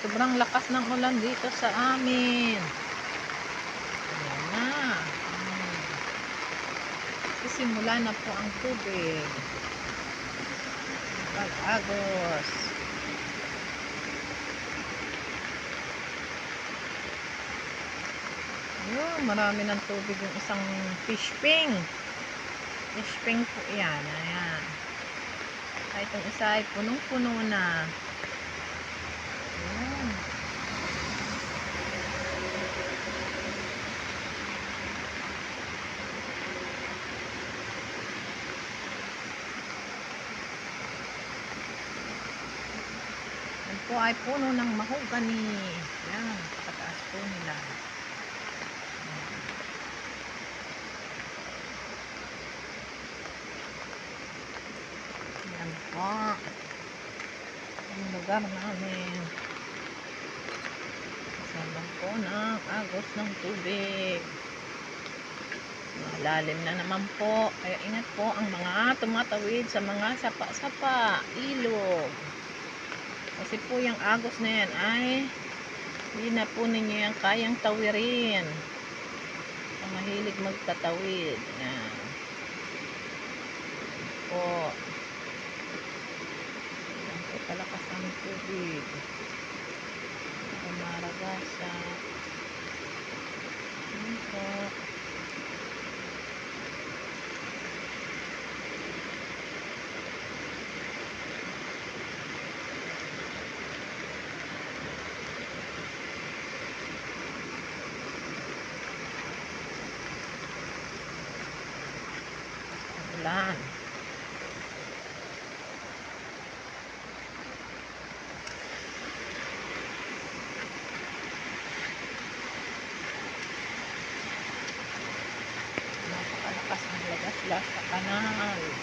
sobrang lakas ng ulan dito sa amin. Ayan na. Hmm. Sisimula na po ang tubig. Pag-agos. Ayun, marami ng tubig yung isang fish ping. Fish ping po yan. Ayan. Ay, itong isa ay punong-puno na. Po ay puno ng mahogany. Yan, pakataas po nila. Yan po. Ang lugar namin. Kasama po ng agos ng tubig. Malalim na naman po. Kaya ingat po ang mga tumatawid sa mga sapa-sapa, ilog. Kasi po yung agos na yan ay hindi na po ninyo yan kayang tawirin. Ang mahilig magtatawid. Yan. Po. Yan po kalakas ang tubig. Umaragasa. Yan po. Ulan. Napakalakas ang lagas-las sa kanal.